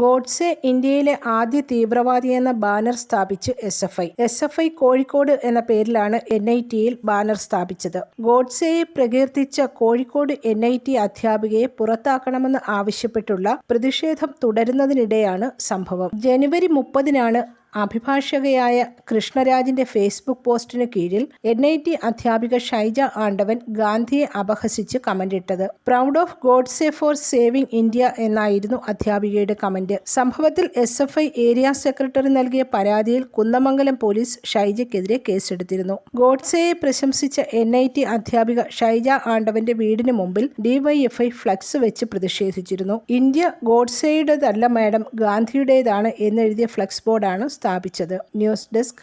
ഗോഡ്സെ ഇന്ത്യയിലെ ആദ്യ തീവ്രവാദി എന്ന ബാനർ സ്ഥാപിച്ച് S F I S F I Kozhikode എന്ന പേരിലാണ് എൻ ഐ ടിയിൽ ബാനർ സ്ഥാപിച്ചത്. ഗോഡ്സെയെ പ്രകീർത്തിച്ച കോഴിക്കോട് എൻ ഐ ടി അധ്യാപികയെ പുറത്താക്കണമെന്ന് ആവശ്യപ്പെട്ടുള്ള പ്രതിഷേധം തുടരുന്നതിനിടെയാണ് സംഭവം. ജനുവരി മുപ്പതിനാണ് അഭിഭാഷകയായ കൃഷ്ണരാജിന്റെ ഫേസ്ബുക്ക് പോസ്റ്റിന് കീഴിൽ എൻ ഐ ടി അധ്യാപിക ഷൈജ ആണ്ടവൻ ഗാന്ധിയെ അപഹസിച്ച് കമന്റിട്ടത് proud of Godse for saving India എന്നായിരുന്നു അധ്യാപികയുടെ കമന്റ്. സംഭവത്തിൽ S F I area secretary നൽകിയ പരാതിയിൽ കുന്നമംഗലം പോലീസ് ഷൈജയ്ക്കെതിരെ കേസെടുത്തിരുന്നു. ഗോഡ്സെയെ പ്രശംസിച്ച എൻ ഐ ടി അധ്യാപിക ഷൈജ ആണ്ടവന്റെ വീടിന് മുമ്പിൽ ഡിവൈഎഫ്ഐ ഫ്ലക്സ് വെച്ച് പ്രതിഷേധിച്ചിരുന്നു. ഇന്ത്യ ഗോഡ്സെയുടേതല്ല മാഡം. ഗാന്ധിയുടേതാണ് എന്നെഴുതിയ ഫ്ലക്സ് ബോർഡാണ് സ്ഥാപിച്ചത് ന്യൂസ് ഡെസ്ക്